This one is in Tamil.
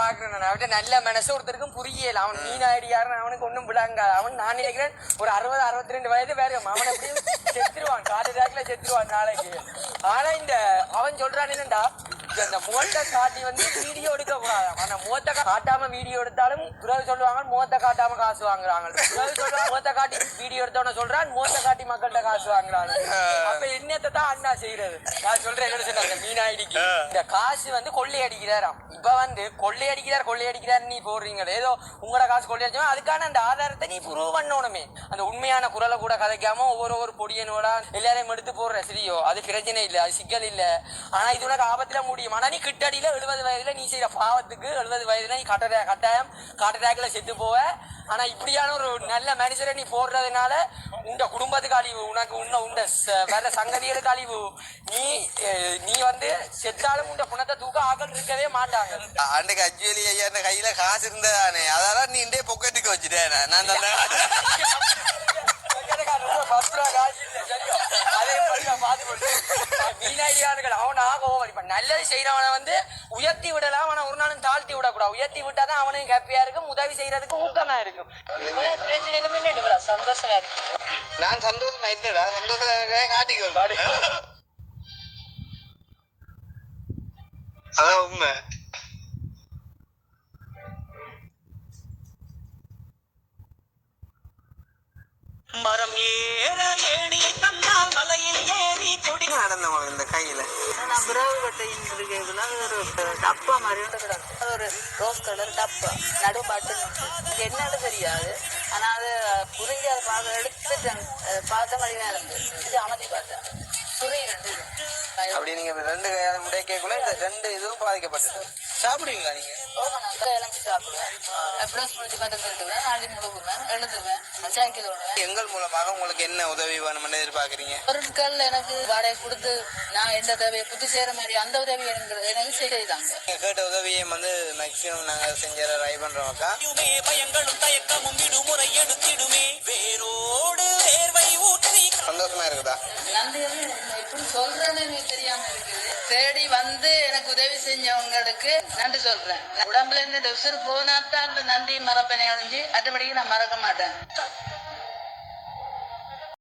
பாக்குறேன். அவன் அவன்கிட்ட நல்ல மனசு ஒருத்தருக்கும் புரியல. அவன் மீனாயிடியாருன்னு அவனுக்கு ஒண்ணும் விடாங்க அவன் நான் நினைக்கிறேன் ஒரு அறுபது அறுபத்தி ரெண்டு வயது வேற அவன் எப்படியும் செத்துருவான். காட்டு ரேக்ல செத்துருவான் நாளைக்கு. ஆனா இந்த அவன் சொல்றான் என்னடா இந்த முகத்தை காட்டி வந்து வீடியோ எடுக்க ஆனா முகத்தை காட்டாம வீடியோ எடுத்தாலும் பிறகு சொல்லுவாங்க முகத்தை காட்டாம காசு வாங்குறாங்க. பிறகு சொல்லுவாங்க முகத்தை காட்டி வீடியோ எடுத்தவன சொல்றான் முகத்தை காட்டி மக்கள்கிட்ட காசு வாங்குறாங்க அப்ப என்னத்தை தான் அண்ணா செய்யறது? நான் சொல்றேன் என்ன சொன்ன அந்த மீனாயிடிக்கு இந்த காசு வந்து கொள்ளையடிக்கிறாராம். இப்ப வந்து கொள்ளையடிக்கிறார் கொள்ளையடிக்கிறார் நீ போடுறீங்க ஏதோ உங்களோட காசு கொள்ளையடிச்சோம் அதுக்கான அந்த ஆதாரத்தை நீ ப்ரூவ் பண்ணணுமே. அந்த உண்மையான குரலை கூட கதைக்காம ஒவ்வொரு ஒரு பொடியனோட எல்லாரையும் எடுத்து போடுற. சரியோ அது பிரச்சனை இல்ல அது சிக்கல் இல்ல. ஆனா இது உனக்கு ஆபத்துல முடியும். ஆனா நீ கிட்டடியில எழுபது வயதுல நீ செய்யற பாவத்துக்கு எழுபது வயதுல நீ கட்ட கட்டாயம் காட்டு செத்து போவ. ஆனா இப்படியான ஒரு நல்ல மனுஷரை நீ போடுறதுனால உண்ட குடும்பத்துக்கு அழிவு உனக்கு உன்ன உண்ட வேற சங்கதிகளுக்கு அழிவு. நீ நீ வந்து செத்தாலும் உண்ட குணத்தை தூக்க ஆக்கள் இருக்கவே மாட்டாங்க. அன்றைக்கு அஜ்வேலி ஐயா கையில காசு இருந்ததானே. அதெல்லாம் நீ இண்டே பொக்கெட்டுக்கு வச்சுட்டேன். நான் தான் நல்லது செய்யறவனை வந்து உயர்த்தி விடலாம். அவனை ஒரு நாளும் தாழ்த்தி விடக்கூடாது. உயர்த்தி விட்டாதான் அவனுக்கு ஹாப்பியா இருக்கும். உதவி செய்யறதுக்கு ஊக்கமா இருக்கும். சந்தோஷமா இருக்கு நான் சந்தோஷமா இல்லடா. சந்தோஷம் காட்டிக்கோ அதான் உண்மை. மரம் ஏற கொடி நடந்தவங்க இந்த கையில. நான் பிறகு கட்டையின் ஒரு டப்பா மாதிரி கிடக்கு ஒரு ரோஸ் கலர் டப்பா. நடு பாட்டு எனக்கு என்னன்னு தெரியாது. ஆனா அது புரிஞ்சு அதை பார்க்க எடுத்துட்டேன். பார்த்த மாதிரி தான் இது அமைதி பார்த்தேன் ரெண்டு. அப்படி நீங்க ரெண்டு கையால ரெண்டு இதுவும் பாதிக்கப்பட்டது. சாப்பிடுவீங்களா நீங்க? எங்கள் மூலமாக உங்களுக்கு என்ன உதவி வேணும்னு எதிர்பார்க்கறீங்க? பொருட்கள் எனக்கு வாடகை கொடுத்து நான் எந்த தேவையை புத்து சேர மாதிரி அந்த உதவி எனக்கு எனக்கு செய்தாங்க கேட்ட உதவியை வந்து மேக்சிமம் நாங்க செஞ்ச ட்ரை பண்றோம் அக்கா. விடுமே பயங்களும் தயக்கமும் விடுமுறை எடுத்திடுமே. வேரோடு வேர்வை ஊற்றி சந்தோஷமா இருக்குதா? எப்படி சொல்றேன்னு தெரியாம இருக்குது தேடி வந்து எனக்கு உதவி செஞ்சவங்களுக்கு நன்றி சொல்றேன். உடம்புல இருந்து இந்த உசுறு போனாத்தான் அந்த நன்றி மறப்பேனே அழிஞ்சு மற்றபடிக்கு நான் மறக்க மாட்டேன்.